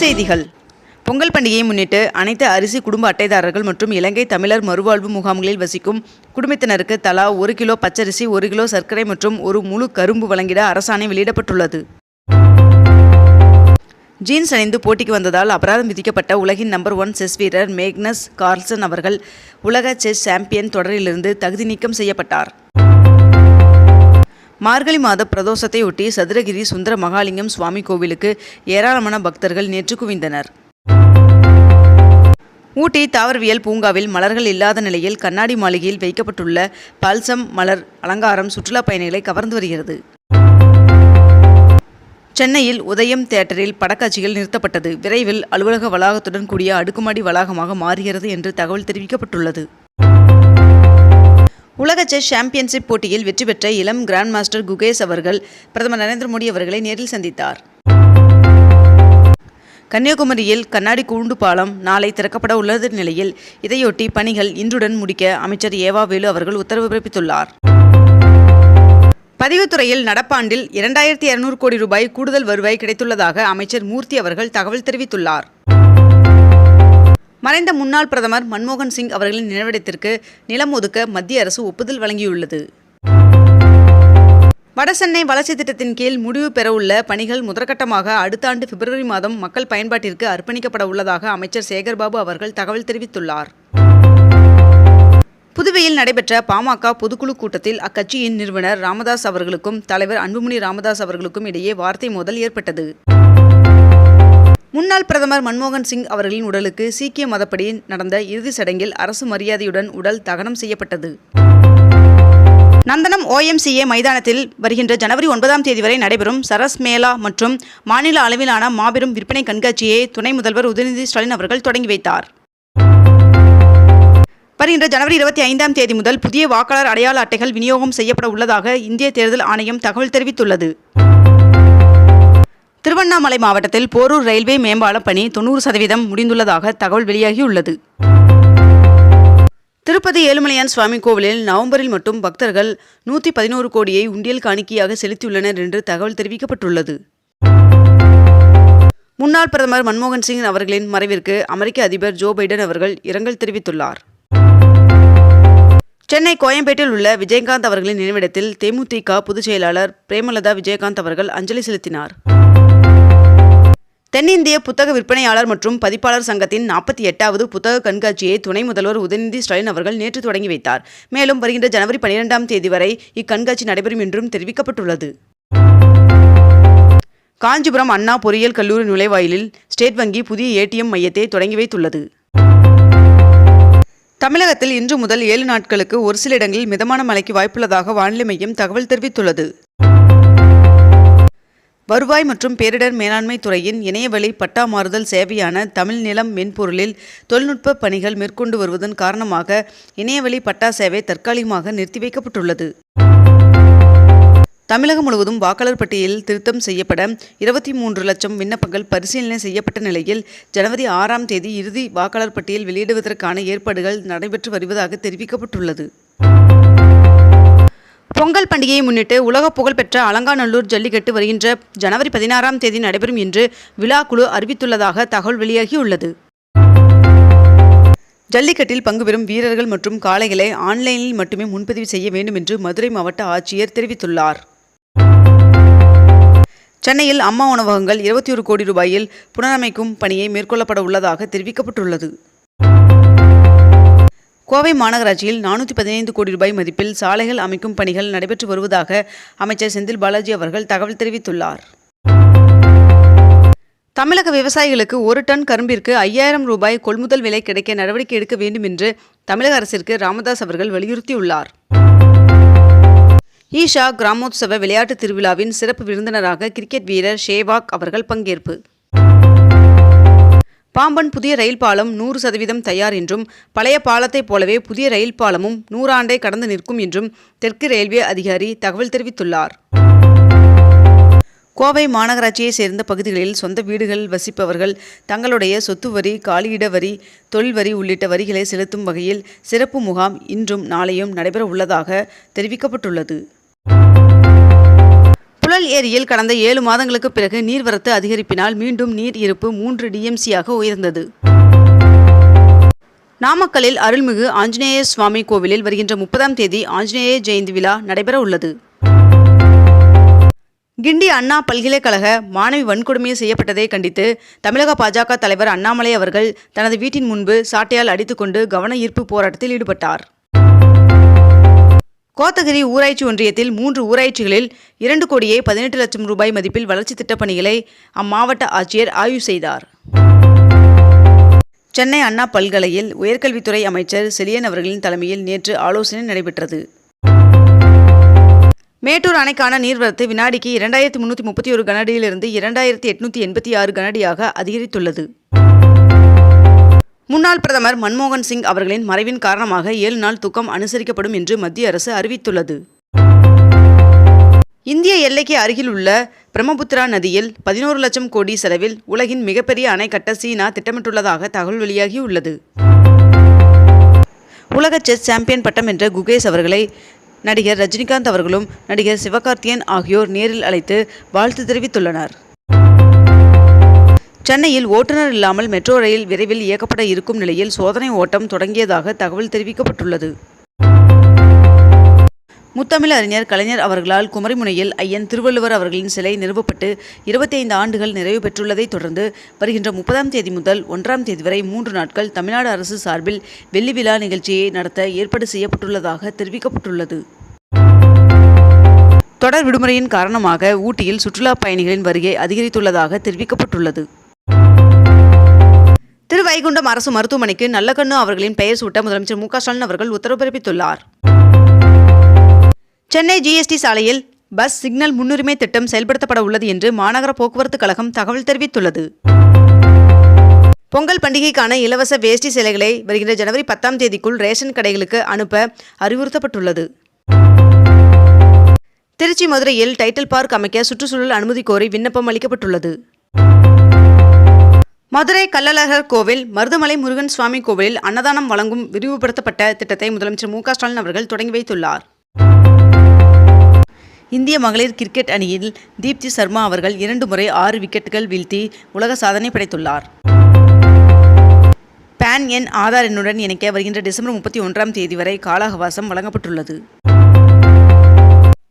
செய்திகள். பொங்கல் பண்டிகையை முன்னிட்டு அனைத்து அரிசி குடும்ப அட்டைதாரர்கள் மற்றும் இலங்கை தமிழர் மறுவாழ்வு முகாம்களில் வசிக்கும் குடும்பத்தினருக்கு தலா ஒரு கிலோ பச்சரிசி ஒரு கிலோ சர்க்கரை மற்றும் ஒரு முழு கரும்பு வழங்கிட அரசாணை வெளியிடப்பட்டுள்ளது. ஜீன்ஸ் அணிந்து போட்டிக்கு வந்ததால் அபராதம் விதிக்கப்பட்ட உலகின் நம்பர் ஒன் செஸ் வீரர் மேக்னஸ் கார்ல்சன் அவர்கள் உலக செஸ் சாம்பியன் தொடரிலிருந்து தகுதி நீக்கம் செய்யப்பட்டார். மார்கழி மாத பிரதோஷத்தையொட்டி சதுரகிரி சுந்தர மகாலிங்கம் சுவாமி கோவிலுக்கு ஏராளமான பக்தர்கள் நேற்று குவிந்தனர். ஊட்டி தாவரவியல் பூங்காவில் மலர்கள் இல்லாத நிலையில் கண்ணாடி மாளிகையில் வைக்கப்பட்டுள்ள பல்சம் மலர் அலங்காரம் சுற்றுலா பயணிகளை கவர்ந்து வருகிறது. சென்னையில் உதயம் தியேட்டரில் படக்காட்சிகள் நிறுத்தப்பட்டது. விரைவில் அலுவலக வளாகத்துடன் கூடிய அடுக்குமாடி வளாகமாக மாறுகிறது என்று தகவல் தெரிவிக்கப்பட்டுள்ளது. உலக செஸ் சாம்பியன்ஷிப் போட்டியில் வெற்றி பெற்ற இளம் கிராண்ட் மாஸ்டர் குகேஷ் அவர்கள் பிரதமர் நரேந்திர மோடி அவர்களை நேரில் சந்தித்தார். கன்னியாகுமரியில் கண்ணாடி கூண்டு பாலம் நாளை திறக்கப்பட உள்ள நிலையில் இதையொட்டி பணிகள் இன்றுடன் முடிக்க அமைச்சர் ஏவா வேலு அவர்கள் உத்தரவு பிறப்பித்துள்ளார். பதிவுத்துறையில் நடப்பாண்டில் இரண்டாயிரத்தி இருநூறு கோடி ரூபாய் கூடுதல் வருவாய் கிடைத்துள்ளதாக அமைச்சர் மூர்த்தி அவர்கள் தகவல் தெரிவித்துள்ளார். மறைந்த முன்னாள் பிரதமர் மன்மோகன் சிங் அவர்களின் நினைவிடத்திற்கு நிலம் ஒதுக்க மத்திய அரசு ஒப்புதல் வழங்கியுள்ளது. வடசென்னை வளர்ச்சி திட்டத்தின் கீழ் முடிவு பெறவுள்ள பணிகள் முதற்கட்டமாக அடுத்த ஆண்டு பிப்ரவரி மாதம் மக்கள் பயன்பாட்டிற்கு அர்ப்பணிக்கப்பட உள்ளதாக அமைச்சர் சேகர்பாபு அவர்கள் தகவல் தெரிவித்துள்ளார். புதுவையில் நடைபெற்ற பாமக பொதுக்குழு கூட்டத்தில் அக்கட்சியின் நிறுவனர் ராமதாஸ் அவர்களுக்கும் தலைவர் அன்புமணி ராமதாஸ் அவர்களுக்கும் இடையே வார்த்தை மோதல் ஏற்பட்டது. முன்னாள் பிரதமர் மன்மோகன் சிங் அவர்களின் உடலுக்கு சீக்கிய மதப்படி நடந்த இறுதிச் சடங்கில் அரசு மரியாதையுடன் உடல் தகனம் செய்யப்பட்டது. நந்தனம் ஓஎம்சிஏ மைதானத்தில் வருகின்ற ஜனவரி ஒன்பதாம் தேதி வரை நடைபெறும் சரஸ் மேளா மற்றும் மாநில அளவிலான மாபெரும் விற்பனை கண்காட்சியை துணை முதல்வர் உதயநிதி ஸ்டாலின் அவர்கள் தொடங்கி வைத்தார். வருகின்ற ஜனவரி இருபத்தி ஐந்தாம் தேதி முதல் புதிய வாக்காளர் அடையாள அட்டைகள் விநியோகம் செய்யப்பட உள்ளதாக இந்திய தேர்தல் ஆணையம் தகவல் தெரிவித்துள்ளது. திருவண்ணாமலை மாவட்டத்தில் போரூர் ரயில்வே மேம்பால பணி தொண்ணூறு சதவீதம் முடிந்துள்ளதாக தகவல் வெளியாகியுள்ளது. திருப்பதி ஏழுமலையான் சுவாமி கோவிலில் நவம்பரில் மட்டும் பக்தர்கள் நூற்றி பதினோரு கோடியை உண்டியல் காணிக்கையாக செலுத்தியுள்ளனர் என்று தகவல் தெரிவிக்கப்பட்டுள்ளது. முன்னாள் பிரதமர் மன்மோகன் சிங் அவர்களின் மறைவிற்கு அமெரிக்க அதிபர் ஜோ பைடன் அவர்கள் இரங்கல் தெரிவித்துள்ளார். சென்னை கோயம்பேட்டில் உள்ள விஜயகாந்த் அவர்களின் நினைவிடத்தில் தேமுதிக பொதுச் செயலாளர் பிரேமலதா விஜயகாந்த் அவர்கள் அஞ்சலி செலுத்தினார். தென்னிந்திய புத்தக விற்பனையாளர் மற்றும் பதிப்பாளர் சங்கத்தின் நாற்பத்தி எட்டாவது புத்தக கண்காட்சியை துணை முதல்வர் உதயநிதி ஸ்டாலின் அவர்கள் நேற்று தொடங்கி வைத்தார். மேலும் வருகின்ற ஜனவரி பனிரெண்டாம் தேதி வரை இக்கண்காட்சி நடைபெறும் என்றும் தெரிவிக்கப்பட்டுள்ளது. காஞ்சிபுரம் அண்ணா பொறியியல் கல்லூரி நுழைவாயிலில் ஸ்டேட் வங்கி புதிய ஏடிஎம் மையத்தை தொடங்கி வைத்துள்ளது. தமிழகத்தில் இன்று முதல் ஏழு நாட்களுக்கு ஒரு சில இடங்களில் மிதமான மழைக்கு வாய்ப்புள்ளதாக வானிலை மையம் தகவல் தெரிவித்துள்ளது. வருவாய் மற்றும் பேரிடர் மேலாண்மை துறையின் இணையவழி பட்டா மாறுதல் சேவையான தமிழ் நிலம் மென்பொருளில் தொழில்நுட்ப பணிகள் மேற்கொண்டு வருவதன் காரணமாக இணையவழி பட்டா சேவை தற்காலிகமாக நிறுத்தி வைக்கப்பட்டுள்ளது. தமிழகம் முழுவதும் வாக்காளர் பட்டியலில் திருத்தம் செய்யப்பட இருபத்தி மூன்று லட்சம் விண்ணப்பங்கள் பரிசீலனை செய்யப்பட்ட நிலையில் ஜனவரி ஆறாம் தேதி இறுதி வாக்காளர் பட்டியல் வெளியிடுவதற்கான ஏற்பாடுகள் நடைபெற்று வருவதாக தெரிவிக்கப்பட்டுள்ளது. பொங்கல் பண்டிகையை முன்னிட்டு உலக புகழ்பெற்ற அலங்காநல்லூர் ஜல்லிக்கட்டு வருகின்ற ஜனவரி பதினாறாம் தேதி நடைபெறும் என்று விழா குழு அறிவித்துள்ளதாக தகவல் வெளியாகியுள்ளது. ஜல்லிக்கட்டில் பங்குபெறும் வீரர்கள் மற்றும் காளைகளை ஆன்லைனில் மட்டுமே முன்பதிவு செய்ய வேண்டும் என்று மதுரை மாவட்ட ஆட்சியர் தெரிவித்துள்ளார். சென்னையில் அம்மா உணவகங்கள் இருபத்தி ஒரு கோடி ரூபாயில் புனரமைக்கும் பணியை மேற்கொள்ளப்பட உள்ளதாக தெரிவிக்கப்பட்டுள்ளது. கோவை மாநகராட்சியில் நானூற்றி பதினைந்து கோடி ரூபாய் மதிப்பில் சாலைகள் அமைக்கும் பணிகள் நடைபெற்று வருவதாக அமைச்சர் செந்தில் பாலாஜி அவர்கள் தகவல் தெரிவித்துள்ளார். தமிழக விவசாயிகளுக்கு ஒரு டன் கரும்பிற்கு ஐயாயிரம் ரூபாய் கொள்முதல் விலை கிடைக்க நடவடிக்கை எடுக்க வேண்டும் என்று தமிழக அரசிற்கு ராமதாஸ் அவர்கள் வலியுறுத்தியுள்ளார். ஈஷா கிராமோத்சவ விளையாட்டு திருவிழாவின் சிறப்பு விருந்தினராக கிரிக்கெட் வீரர் ஷேவாக் அவர்கள் பங்கேற்பு. பாம்பன் புதிய ரயில் பாலம் நூறு சதவீதம் தயார் என்றும் பழைய பாலத்தைப் போலவே புதிய ரயில் பாலமும் நூறாண்டை கடந்து நிற்கும் என்றும் தெற்கு ரயில்வே அதிகாரி தகவல் தெரிவித்துள்ளார். கோவை மாநகராட்சியைச் சேர்ந்த பகுதிகளில் சொந்த வீடுகளில் வசிப்பவர்கள் தங்களுடைய சொத்து வரி காலியிட வரி தொழில் வரி உள்ளிட்ட வரிகளை செலுத்தும் வகையில் சிறப்பு முகாம் இன்றும் நாளையும் நடைபெற உள்ளதாக தெரிவிக்கப்பட்டுள்ளது. ஏரியில் கடந்த ஏழு மாதங்களுக்கு பிறகு நீர்வரத்து அதிகரிப்பினால் மீண்டும் நீர் இருப்பு மூன்று டிஎம்சியாக உயர்ந்தது. நாமக்கல்லில் அருள்மிகு ஆஞ்சநேய சுவாமி கோவிலில் வருகின்ற முப்பதாம் தேதி ஆஞ்சநேய ஜெயந்தி விழா நடைபெற உள்ளது. கிண்டி அண்ணா பல்கலைக்கழக மாணவி வன்கொடுமை செய்யப்பட்டதை கண்டித்து தமிழக பாஜக தலைவர் அண்ணாமலை அவர்கள் தனது வீட்டின் முன்பு சாட்டையால் அடித்துக்கொண்டு கவன ஈர்ப்பு போராட்டத்தில் ஈடுபட்டார். கோத்தகிரி ஊராட்சி ஒன்றியத்தில் மூன்று ஊராட்சிகளில் இரண்டு கோடியே பதினெட்டு லட்சம் ரூபாய் மதிப்பில் வளர்ச்சி திட்டப் பணிகளை அம்மாவட்ட ஆட்சியர் ஆய்வு செய்தார். சென்னை அண்ணா பல்கலையில் உயர்கல்வித்துறை அமைச்சர் செலியன் அவர்களின் தலைமையில் நேற்று ஆலோசனை நடைபெற்றது. மேட்டூர் அணைக்கான நீர்வரத்து வினாடிக்கு இரண்டாயிரத்தி முன்னூற்றி முப்பத்தி ஒரு கனடியிலிருந்து இரண்டாயிரத்தி எட்நூற்றி எண்பத்தி ஆறு கனடியாக அதிகரித்துள்ளது. முன்னாள் பிரதமர் மன்மோகன் சிங் அவர்களின் மறைவின் காரணமாக ஏழு நாள் துக்கம் அனுசரிக்கப்படும் என்று மத்திய அரசு அறிவித்துள்ளது. இந்திய எல்லைக்கு அருகில் உள்ள பிரம்மபுத்திரா நதியில் பதினோரு லட்சம் கோடி செலவில் உலகின் மிகப்பெரிய அணை கட்ட சீனா திட்டமிட்டுள்ளதாக தகவல் வெளியாகியுள்ளது. உலக செஸ் சாம்பியன் பட்டம் என்ற குகேஷ் அவர்களை நடிகர் ரஜினிகாந்த் அவர்களும் நடிகர் சிவகார்த்தியன் ஆகியோர் நேரில் அழைத்து வாழ்த்து தெரிவித்துள்ளனர். சென்னையில் ஓட்டுநர் இல்லாமல் மெட்ரோ ரயில் விரைவில் இயக்கப்பட இருக்கும் நிலையில் சோதனை ஓட்டம் தொடங்கியதாக தகவல் தெரிவிக்கப்பட்டுள்ளது. முத்தமிழ் அறிஞர் கலைஞர் அவர்களால் குமரிமுனையில் ஐயன் திருவள்ளுவர் அவர்களின் சிலை நிறுவப்பட்டு இருபத்தைந்து ஆண்டுகள் நிறைவு பெற்றுள்ளதைத் தொடர்ந்து வருகின்ற முப்பதாம் தேதி முதல் ஒன்றாம் தேதி வரை மூன்று நாட்கள் தமிழ்நாடு அரசு சார்பில் வெள்ளி விழா நிகழ்ச்சியை நடத்த ஏற்பாடு செய்யப்பட்டுள்ளதாக தெரிவிக்கப்பட்டுள்ளது. தொடர் விடுமுறையின் காரணமாக ஊட்டியில் சுற்றுலா பயணிகளின் வருகை அதிகரித்துள்ளதாக தெரிவிக்கப்பட்டுள்ளது. திருவைகுண்டம் அரசு மருத்துவமனைக்கு நல்லக்கண்ணு அவர்களின் பெயர் சூட்ட முதலமைச்சர் மு க ஸ்டாலின் அவர்கள் உத்தரவு பிறப்பித்துள்ளார். சென்னை ஜிஎஸ்டி சாலையில் பஸ் சிக்னல் முன்னுரிமை திட்டம் செயல்படுத்தப்பட உள்ளது என்று மாநகர போக்குவரத்து கழகம் தகவல் தெரிவித்துள்ளது. பொங்கல் பண்டிகைக்கான இலவச வேஷ்டி சிலைகளை வருகின்ற ஜனவரி பத்தாம் தேதிக்குள் ரேஷன் கடைகளுக்கு அனுப்ப அறிவுறுத்தப்பட்டுள்ளது. திருச்சி மதுரையில் டைட்டில் பார்க் அமைக்க சுற்றுச்சூழல் அனுமதி கோரி விண்ணப்பம் அளிக்கப்பட்டுள்ளது. மதுரை கள்ளழகர் கோவில் மருதமலை முருகன் சுவாமி கோவிலில் அன்னதானம் வழங்கும் விரிவுபடுத்தப்பட்ட திட்டத்தை முதலமைச்சர் மு ஸ்டாலின் அவர்கள் தொடங்கி வைத்துள்ளார். இந்திய மகளிர் கிரிக்கெட் அணியில் தீப்தி சர்மா அவர்கள் இரண்டு முறை ஆறு விக்கெட்டுகள் வீழ்த்தி உலக சாதனை படைத்துள்ளார். பேன் எண் ஆதார் எண்ணுடன் இணைக்க வருகின்ற டிசம்பர் முப்பத்தி ஒன்றாம் தேதி வரை கால அவகாசம் வழங்கப்பட்டுள்ளது.